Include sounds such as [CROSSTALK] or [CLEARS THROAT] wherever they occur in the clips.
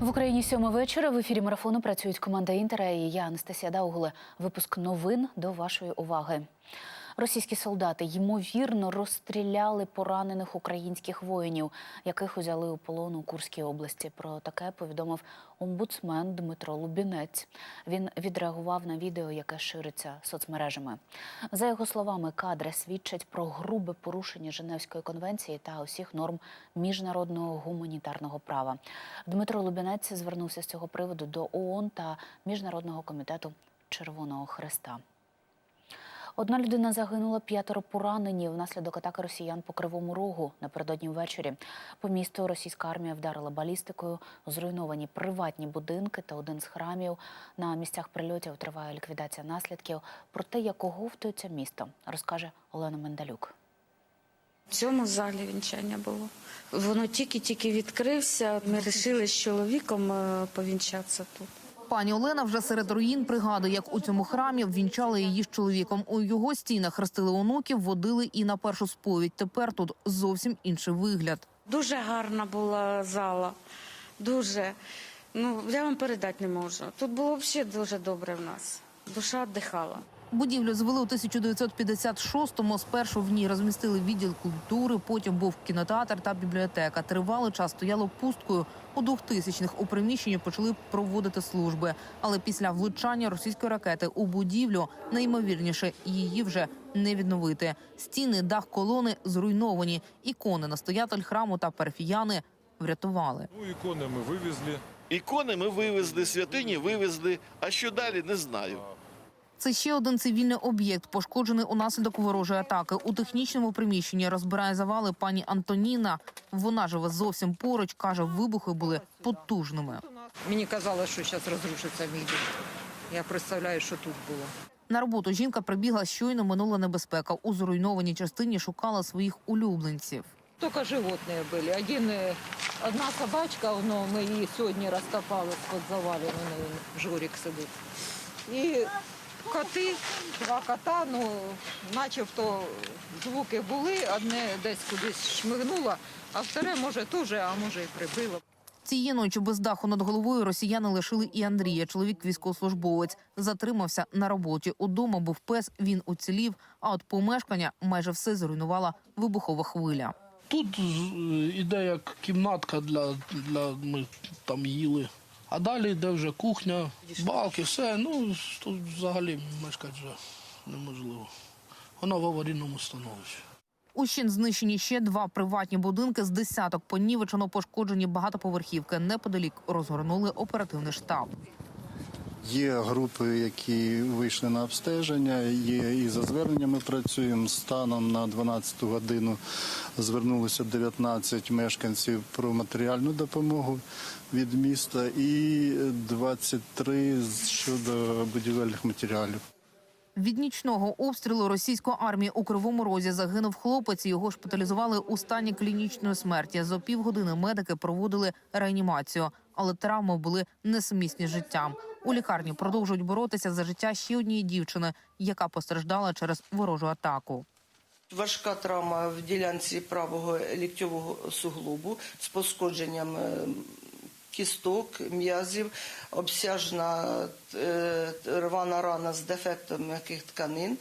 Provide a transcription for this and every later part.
В Україні сьома вечора в ефірі марафону працюють команда Інтера і я Анастасія Даугуле. Випуск новин до вашої уваги. Російські солдати ймовірно розстріляли поранених українських воїнів, яких узяли у полон у Курській області. Про таке повідомив омбудсмен Дмитро Лубінець. Він відреагував на відео, яке шириться соцмережами. За його словами, кадри свідчать про грубе порушення Женевської конвенції та усіх норм міжнародного гуманітарного права. Дмитро Лубінець звернувся з цього приводу до ООН та Міжнародного комітету Червоного Хреста. Одна людина загинула, п'ятеро поранені внаслідок атаки росіян по кривому рогу напередодні ввечері. По місту російська армія вдарила балістикою, зруйновані приватні будинки та один з храмів. На місцях прильотів триває ліквідація наслідків. Про те, як оговтується місто, розкаже Олена Мендалюк. В цьому залі вінчання було. Воно тільки-тільки відкрився. Ми вирішили з чоловіком е, повінчатися тут. Пані Олена вже серед руїн пригадує, як у цьому храмі ввінчали її з чоловіком. У його стінах хрестили онуків, водили і на першу сповідь. Тепер тут зовсім інший вигляд. Дуже гарна була зала. Дуже. Ну, я вам передати не можу. Тут було взагалі дуже добре в нас. Душа дихала. Будівлю звели у 1956-му. Спершу в ній розмістили відділ культури, потім був кінотеатр та бібліотека. Тривалий час стояло пусткою. У 2000-х у приміщенні почали проводити служби. Але після влучання російської ракети у будівлю найімовірніше її вже не відновити. Стіни, дах колони зруйновані. Ікони, настоятель храму та парафіяни врятували. Ну, ікони ми вивезли. Ікони ми вивезли, святині вивезли. А що далі, не знаю. Це ще один цивільний об'єкт, пошкоджений унаслідок ворожої атаки. У технічному приміщенні розбирає завали пані Антоніна. Вона живе зовсім поруч. каже, вибухи були потужними. Мені казали, що зараз розрушиться мій дім. Я представляю, що тут було. На роботу жінка прибігла щойно минула небезпека. У зруйнованій частині шукала своїх улюбленців. Тільки животні були. Один, е, одна собачка, воно, ми її сьогодні розкопали з-під завалів, у неї сидить. І коти, два кота, ну, начебто звуки були, одне десь кудись шмигнуло, а вторе, може, теж, а може, і прибило. Цієї ночі без даху над головою росіяни лишили і Андрія. Чоловік військовослужбовець затримався на роботі. Удома був пес. Він уцілів. А от помешкання майже все зруйнувала вибухова хвиля. Тут е, іде як кімнатка для, для ми там їли. А далі йде вже кухня, балки, все. Ну тут взагалі мешкати вже неможливо. Вона в аварійному становищі. Ущін знищені ще два приватні будинки з десяток понівечено пошкоджені багатоповерхівки. Неподалік розгорнули оперативний штаб. Є групи, які вийшли на обстеження. Є і за зверненнями працюємо. Станом на 12 годину звернулося 19 мешканців про матеріальну допомогу від міста і 23 щодо будівельних матеріалів. Від нічного обстрілу російської армії у кривому розі загинув хлопець. Його шпиталізували у стані клінічної смерті. За півгодини медики проводили реанімацію, але травми були несумісні життям. У лікарні продовжують боротися за життя ще однієї дівчини, яка постраждала через ворожу атаку. Важка травма в ділянці правого ліктьового суглобу з пошкодженням е, кісток, м'язів, обсяжна е, рвана рана з дефектом м'яких тканин,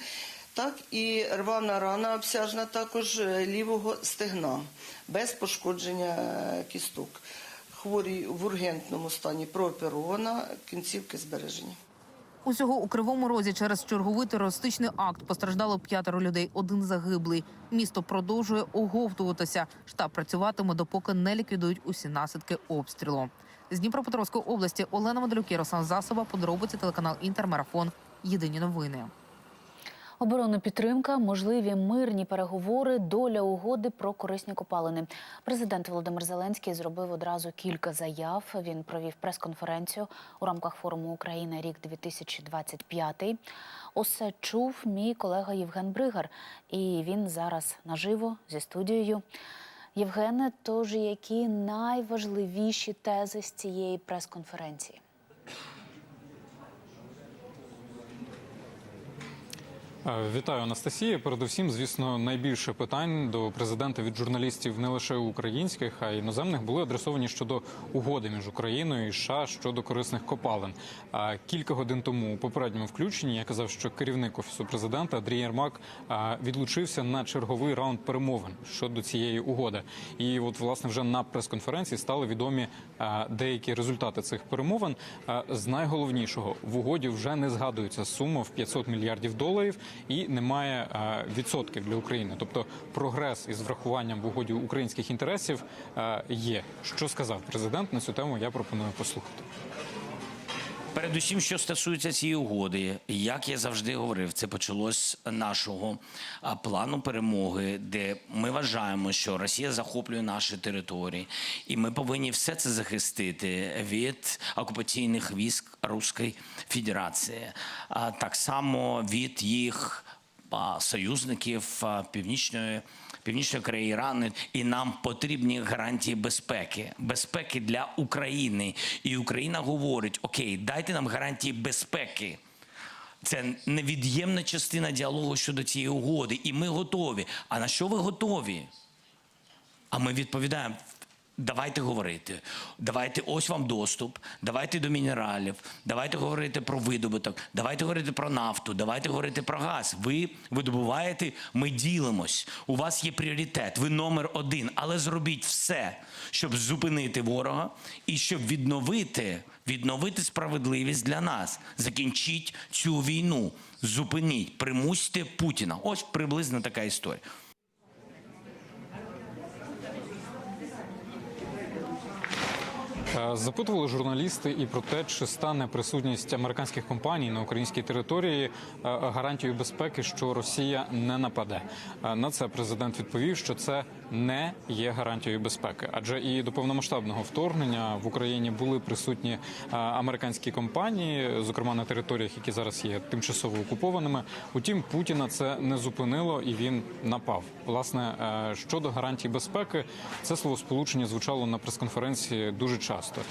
так і рвана рана обсяжна також е, лівого стегна без пошкодження кісток. Хворій в ургентному стані прооперована, кінцівки збережені. Усього у кривому розі через черговий терористичний акт постраждало п'ятеро людей. Один загиблий. Місто продовжує оговтуватися. Штаб працюватиме, допоки не ліквідують усі наслідки обстрілу. З Дніпропетровської області Олена Медалюк, Ярослав Засоба, подробиці телеканал Інтермарафон. Єдині новини. Оборонна підтримка, можливі мирні переговори, доля угоди про корисні копалини. Президент Володимир Зеленський зробив одразу кілька заяв. Він провів прес-конференцію у рамках форуму Україна рік 2025. Усе чув мій колега Євген Бригар, і він зараз наживо зі студією. Євгене, тож які найважливіші тези з цієї прес-конференції? Вітаю, Анастасія. Передусім, звісно, найбільше питань до президента від журналістів не лише українських, а й іноземних були адресовані щодо угоди між Україною і США щодо корисних копалин. А кілька годин тому у попередньому включенні я казав, що керівник офісу президента Андрій Єрмак відлучився на черговий раунд перемовин щодо цієї угоди. І от власне вже на прес-конференції стали відомі деякі результати цих перемовин. З найголовнішого в угоді вже не згадується сума в 500 мільярдів доларів і немає відсотків для України. Тобто прогрес із врахуванням в угоді українських інтересів є. Що сказав президент на цю тему? Я пропоную послухати. Передусім, що стосується цієї угоди, як я завжди говорив, це почалось нашого плану перемоги, де ми вважаємо, що Росія захоплює наші території, і ми повинні все це захистити від окупаційних військ Руської Федерації, а так само від їх союзників північної. Північної Кореї, Ірану, і нам потрібні гарантії безпеки, безпеки для України. І Україна говорить: Окей, дайте нам гарантії безпеки. Це невід'ємна частина діалогу щодо цієї угоди, і ми готові. А на що ви готові? А ми відповідаємо: давайте говорити, давайте ось вам доступ, давайте до мінералів, давайте говорити про видобуток, давайте говорити про нафту, давайте говорити про газ. Ви видобуваєте, ми ділимось. У вас є пріоритет, ви номер один, але зробіть все, щоб зупинити ворога і щоб відновити, відновити справедливість для нас. Закінчіть цю війну, зупиніть, примусьте Путіна. Ось приблизно така історія. Запитували журналісти і про те, чи стане присутність американських компаній на українській території е, гарантією безпеки, що Росія не нападе. Е, На це президент відповів, що це не є гарантією безпеки, адже і до повномасштабного вторгнення в Україні були присутні е, американські компанії, зокрема на територіях, які зараз є тимчасово окупованими. Утім, Путіна це не зупинило і він напав. Власне щодо гарантій безпеки, це словосполучення звучало на прес-конференції дуже часто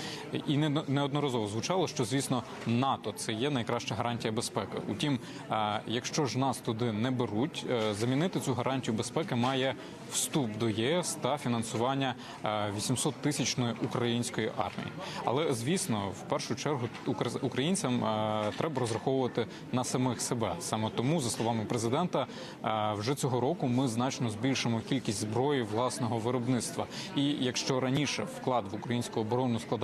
і неодноразово звучало, що звісно НАТО це є найкраща гарантія безпеки. Утім, е, якщо ж нас туди не беруть, е, замінити цю гарантію безпеки має вступ до ЄС та фінансування 800 тисячної української армії. Але звісно, в першу чергу українцям е, треба розраховувати на самих себе. Саме тому, за словами президента, е, вже цього року ми значно збільшимо кількість зброї власного виробництва. І якщо раніше вклад в українську оборону складав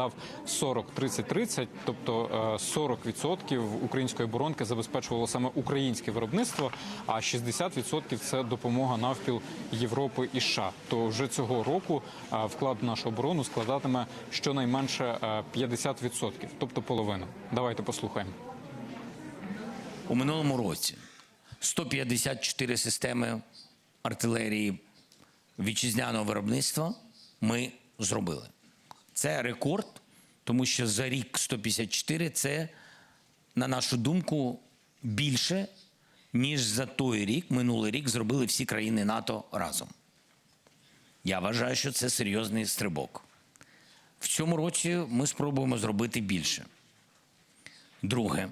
40-30-30, тобто е, 40% української оборонки забезпечувало саме українське виробництво, а 60% – це допомога навпіл Європи і США. То вже цього року е, вклад в нашу оборону складатиме щонайменше е, 50%, тобто половину. Давайте послухаємо. У минулому році 154 системи артилерії вітчизняного виробництва ми зробили. Це рекорд, тому що за рік 154 це, на нашу думку, більше, ніж за той рік, минулий рік, зробили всі країни НАТО разом. Я вважаю, що це серйозний стрибок. В цьому році ми спробуємо зробити більше. Друге.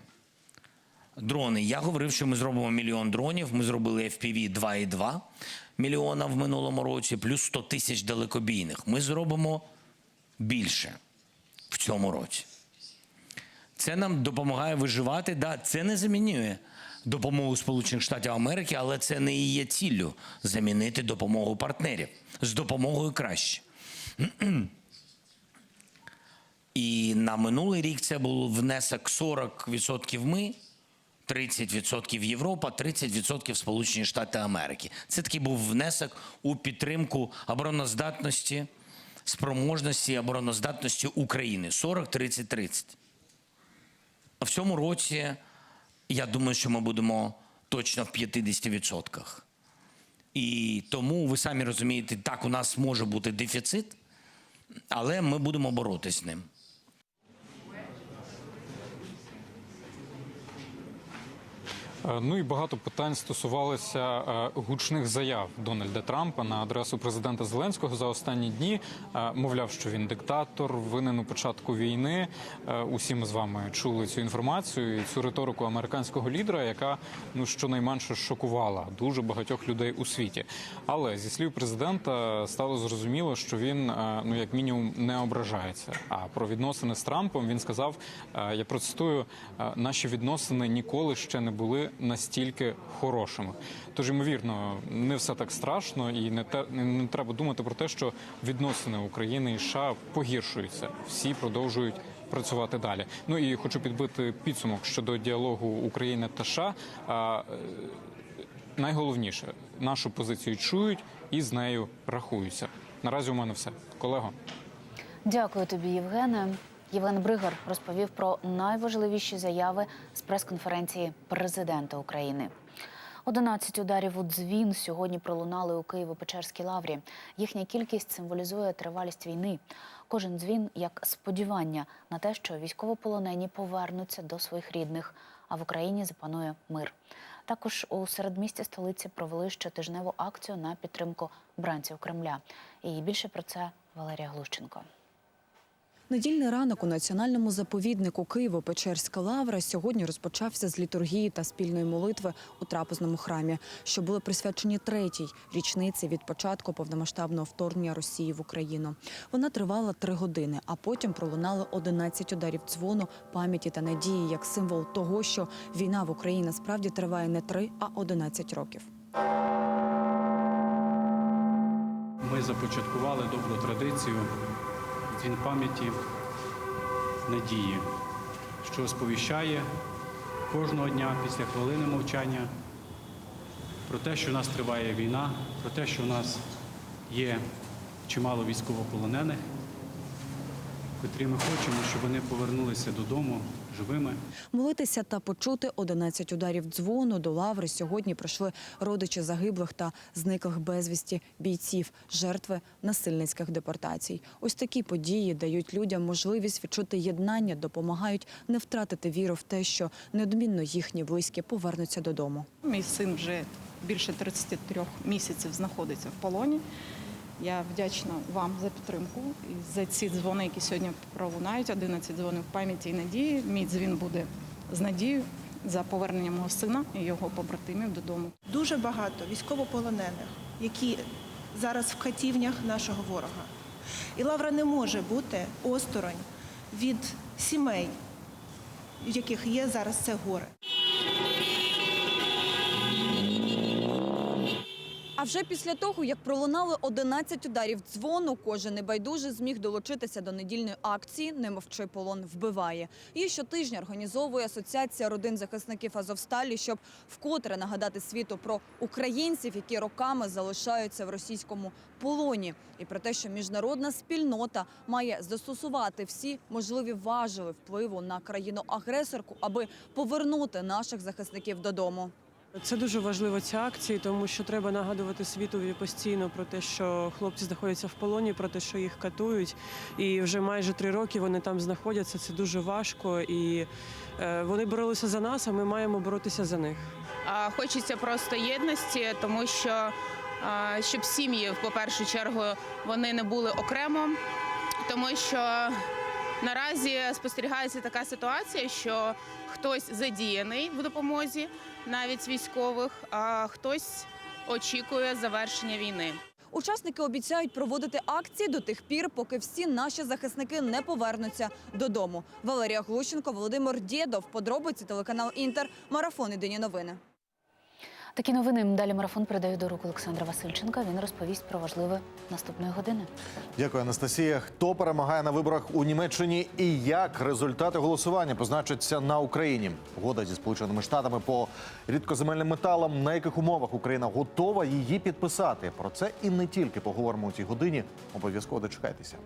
Дрони. Я говорив, що ми зробимо мільйон дронів. Ми зробили FPV 2,2 мільйона в минулому році, плюс 100 тисяч далекобійних. Ми зробимо більше в цьому році. Це нам допомагає виживати. Да, це не замінює допомогу Сполучених Штатів Америки, але це не і є ціллю замінити допомогу партнерів з допомогою краще. [CLEARS THROAT] І на минулий рік це був внесок 40% ми, 30% Європа, 30% Сполучені Штати Америки. Це такий був внесок у підтримку обороноздатності, спроможності і обороноздатності України 40, 30, 30. А в цьому році я думаю, що ми будемо точно в 50%. І тому ви самі розумієте, так у нас може бути дефіцит, але ми будемо боротися з ним. Ну і багато питань стосувалися е, гучних заяв Дональда Трампа на адресу президента Зеленського за останні дні. Е, Мовляв, що він диктатор, винен у початку війни. Е, Усі ми з вами чули цю інформацію і цю риторику американського лідера, яка ну щонайменше шокувала дуже багатьох людей у світі. Але зі слів президента стало зрозуміло, що він е, ну як мінімум не ображається. А про відносини з Трампом він сказав: е, я процитую: е, наші відносини ніколи ще не були настільки хорошими. Тож, ймовірно, не все так страшно, і не те не, треба думати про те, що відносини України і США погіршуються. Всі продовжують. Працювати далі. Ну і хочу підбити підсумок щодо діалогу України та США. Е, найголовніше нашу позицію чують і з нею рахуються. Наразі у мене все, колего. Дякую тобі, Євгене. Євген Бригар розповів про найважливіші заяви з прес-конференції президента України. 11 ударів у дзвін сьогодні пролунали у Києво-Печерській лаврі. Їхня кількість символізує тривалість війни. Кожен дзвін як сподівання на те, що військовополонені повернуться до своїх рідних, а в Україні запанує мир. Також у середмісті столиці провели щотижневу акцію на підтримку бранців Кремля. І більше про це Валерія Глущенко. Недільний ранок у національному заповіднику Києво-Печерська лавра сьогодні розпочався з літургії та спільної молитви у трапезному храмі, що були присвячені третій річниці від початку повномасштабного вторгнення Росії в Україну. Вона тривала три години, а потім пролунали 11 ударів дзвону пам'яті та надії як символ того, що війна в Україні насправді триває не три, а 11 років. Ми започаткували добру традицію дзвін пам'яті надії, що сповіщає кожного дня після хвилини мовчання про те, що в нас триває війна, про те, що в нас є чимало військовополонених, котрі ми хочемо, щоб вони повернулися додому живими. Молитися та почути 11 ударів дзвону до лаври сьогодні прийшли родичі загиблих та зниклих безвісті бійців, жертви насильницьких депортацій. Ось такі події дають людям можливість відчути єднання, допомагають не втратити віру в те, що неодмінно їхні близькі повернуться додому. Мій син вже більше 33 місяців знаходиться в полоні. Я вдячна вам за підтримку і за ці дзвони, які сьогодні пролунають. 11 дзвонів пам'яті і надії. Мій дзвін буде з надією за повернення мого сина і його побратимів додому. Дуже багато військовополонених, які зараз в катівнях нашого ворога. І лавра не може бути осторонь від сімей, в яких є зараз це горе. А вже після того, як пролунали 11 ударів дзвону, кожен небайдужий зміг долучитися до недільної акції Не мовчи полон вбиває. Її щотижня організовує Асоціація родин захисників Азовсталі, щоб вкотре нагадати світу про українців, які роками залишаються в російському полоні, і про те, що міжнародна спільнота має застосувати всі можливі важелі впливу на країну-агресорку, аби повернути наших захисників додому. Це дуже важливо ці акції, тому що треба нагадувати світові постійно про те, що хлопці знаходяться в полоні, про те, що їх катують. І вже майже три роки вони там знаходяться. Це дуже важко. І е, вони боролися за нас, а ми маємо боротися за них. Хочеться просто єдності, тому що щоб сім'ї, по першу чергу, вони не були окремо, тому що наразі спостерігається така ситуація, що хтось задіяний в допомозі, навіть військових, а хтось очікує завершення війни. Учасники обіцяють проводити акції до тих пір, поки всі наші захисники не повернуться додому. Валерія Глущенко, Володимир Дєдов. Подробиці телеканал Інтер. Марафон Єдині новини. Такі новини далі марафон передаю до рук Олександра Васильченка. Він розповість про важливе наступної години. Дякую, Анастасія. Хто перемагає на виборах у Німеччині і як результати голосування позначаться на Україні? Угода зі сполученими штатами по рідкоземельним металам, на яких умовах Україна готова її підписати. Про це і не тільки поговоримо у цій годині. Обов'язково дочекайтеся.